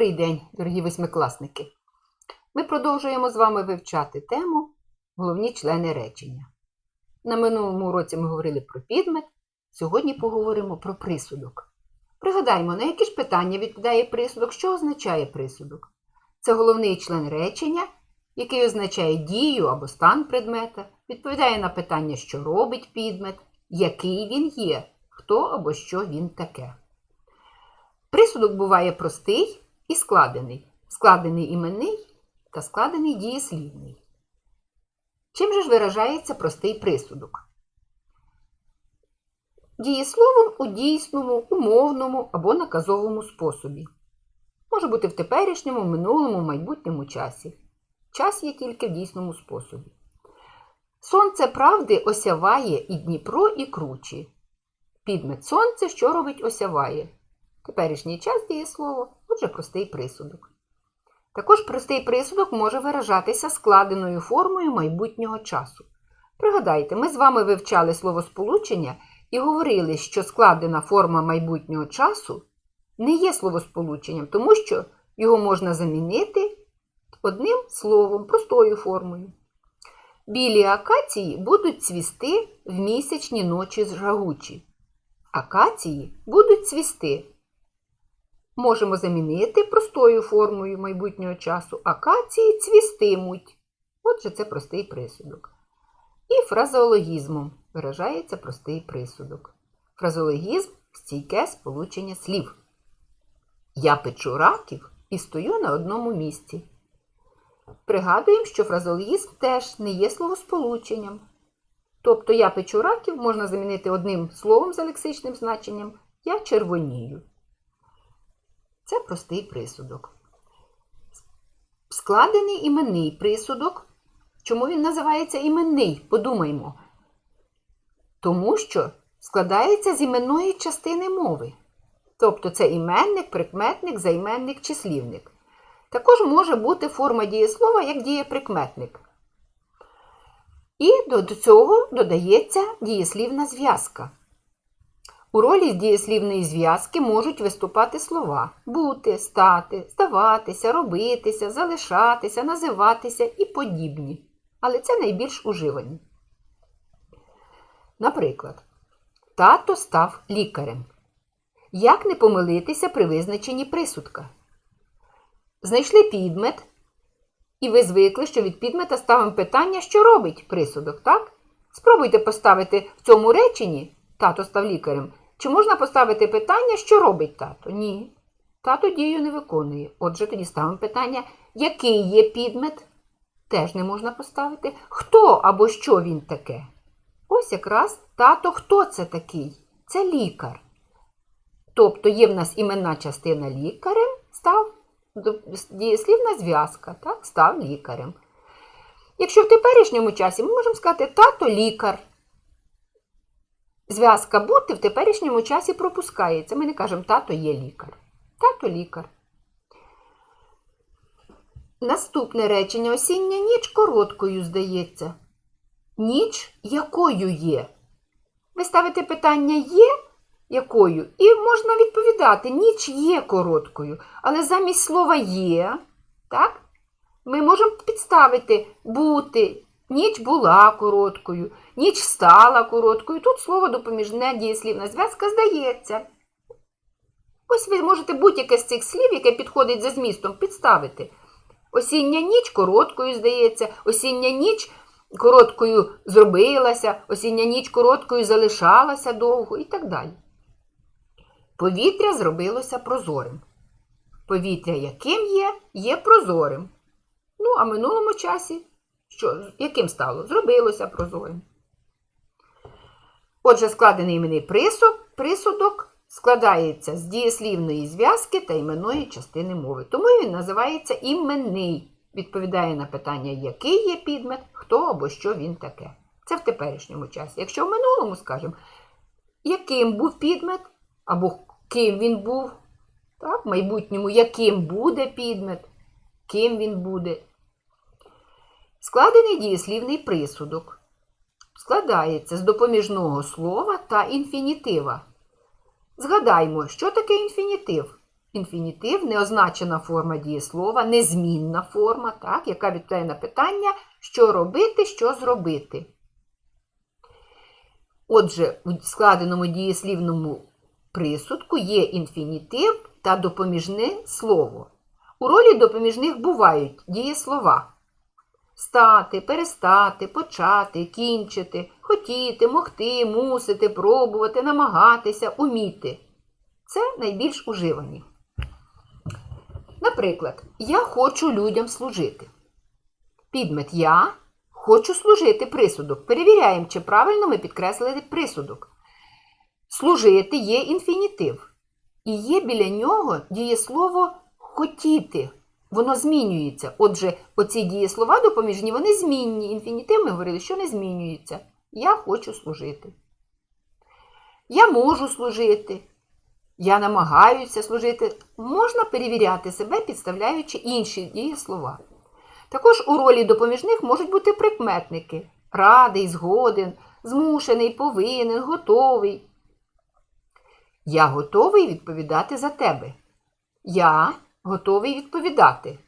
Добрий день, дорогі восьмикласники! Ми продовжуємо з вами вивчати тему головні члени речення. На минулому уроці ми говорили про підмет, сьогодні поговоримо про присудок. Пригадаємо, на які ж питання відповідає присудок, що означає присудок? Це головний член речення, який означає дію або стан предмета, відповідає на питання, що робить підмет, який він є, хто або що він таке. Присудок буває простий і складений. Складений іменний та складений дієслівний. Чим же ж виражається простий присудок? Дієсловом у дійсному, умовному або наказовому способі. Може бути в теперішньому, минулому, майбутньому часі. Час є тільки в дійсному способі. Сонце правди осяває і Дніпро, і кручі. Підмет сонце, що робить осяває. Теперішній час дієслово, отже, простий присудок. Також простий присудок може виражатися складеною формою майбутнього часу. Пригадайте, ми з вами вивчали словосполучення і говорили, що складена форма майбутнього часу не є словосполученням, тому що його можна замінити одним словом, простою формою. Білі акації будуть цвісти в місячні ночі жагучі. Акації будуть цвісти можемо замінити простою формою майбутнього часу акації цвістимуть. Отже, це простий присудок. І фразеологізмом виражається простий присудок. Фразеологізм стійке сполучення слів. Я печу раків і стою на одному місці. Пригадуємо, що фразеологізм теж не є словосполученням. Тобто я печу раків можна замінити одним словом з лексичним значенням Я червонію. Це простий присудок. Складений іменний присудок. Чому він називається іменний? Подумаймо. Тому що складається з іменної частини мови. Тобто це іменник, прикметник, займенник, числівник. Також може бути форма дієслова як дієприкметник. І до цього додається дієслівна зв'язка. У ролі дієслівної зв'язки можуть виступати слова бути, стати, здаватися, робитися, залишатися, називатися і подібні. Але це найбільш уживані. Наприклад, тато став лікарем. Як не помилитися при визначенні присудка? Знайшли підмет, і ви звикли, що від підмета ставимо питання, що робить присудок, так? Спробуйте поставити в цьому реченні тато став лікарем. Чи можна поставити питання, що робить тато? Ні. Тато дію не виконує. Отже, тоді ставимо питання, який є підмет? Теж не можна поставити. Хто або що він таке? Ось якраз тато хто це такий? Це лікар. Тобто є в нас іменна частина лікарем, став дієслівна зв'язка, так, став лікарем. Якщо в теперішньому часі ми можемо сказати тато лікар. Зв'язка бути в теперішньому часі пропускається. Ми не кажемо тато є лікар. Тато лікар. Наступне речення осіння ніч короткою здається. Ніч якою є? Ви ставите питання є якою? І можна відповідати, ніч є короткою. Але замість слова є, так? Ми можемо підставити бути. Ніч була короткою, ніч стала короткою. Тут слово допоміжне дієслівна зв'язка здається. Ось ви можете будь-яке з цих слів, яке підходить за змістом, підставити. Осіння ніч короткою здається, осіння ніч короткою зробилася, осіння ніч короткою залишалася довго і так далі. Повітря зробилося прозорим. Повітря, яким є, є прозорим. Ну, а в минулому часі що, яким стало? Зробилося прозорим. Отже, складений іменний присуд, присудок складається з дієслівної зв'язки та іменної частини мови. Тому він називається іменний. Відповідає на питання, який є підмет, хто або що він таке. Це в теперішньому часі. Якщо в минулому скажемо, яким був підмет, або ким він був, так, в майбутньому, яким буде підмет, ким він буде. Складений дієслівний присудок. Складається з допоміжного слова та інфінітива. Згадаймо, що таке інфінітив? інфінітив, неозначена форма дієслова, незмінна форма, так, яка відповідає на питання, що робити, що зробити. Отже, в складеному дієслівному присудку є інфінітив та допоміжне слово. У ролі допоміжних бувають дієслова стати, перестати, почати, кінчити, хотіти, могти, мусити, пробувати, намагатися, уміти. Це найбільш уживані. Наприклад, я хочу людям служити. Підмет я хочу служити присудок. Перевіряємо, чи правильно ми підкреслили присудок. Служити є інфінітив. І є біля нього дієслово хотіти. Воно змінюється. Отже, оці дієслова допоміжні, вони змінні. Інфінітив ми говорили, що не змінюється. Я хочу служити. Я можу служити. Я намагаюся служити. Можна перевіряти себе, підставляючи інші дієслова. Також у ролі допоміжних можуть бути прикметники: радий, згоден, змушений, повинен, готовий. Я готовий відповідати за тебе. Я готовий відповідати.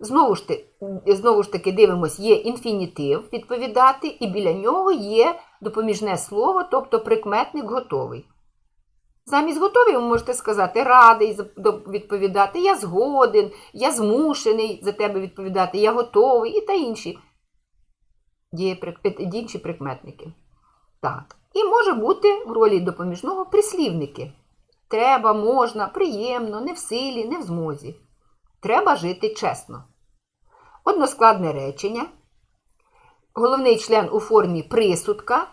Знову ж, ти, знову ж таки дивимось, є інфінітив відповідати, і біля нього є допоміжне слово, тобто прикметник готовий. Замість готовий ви можете сказати радий відповідати, я згоден, я змушений за тебе відповідати, я готовий і та інші, інші прикметники. Так. І може бути в ролі допоміжного прислівники. Треба, можна, приємно, не в силі, не в змозі. Треба жити чесно. Односкладне речення. Головний член у формі присудка.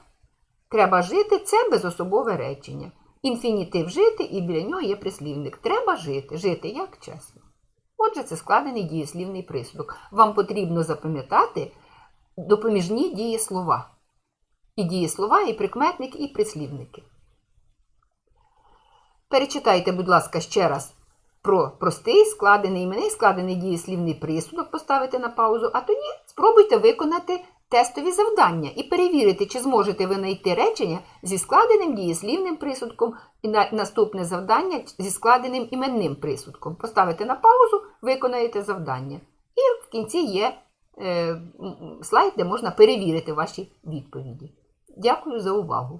Треба жити це безособове речення. Інфінітив жити і біля нього є прислівник. Треба жити. Жити як чесно. Отже, це складений дієслівний присудок. Вам потрібно запам'ятати допоміжні дієслова. І дієслова, і прикметники, і прислівники. Перечитайте, будь ласка, ще раз про простий, складений іменний, складений дієслівний присудок, поставити на паузу, а тоді спробуйте виконати тестові завдання і перевірити, чи зможете ви знайти речення зі складеним дієслівним присудком і на наступне завдання зі складеним іменним присудком. Поставите на паузу, виконаєте завдання. І в кінці є е, слайд, де можна перевірити ваші відповіді. Дякую за увагу!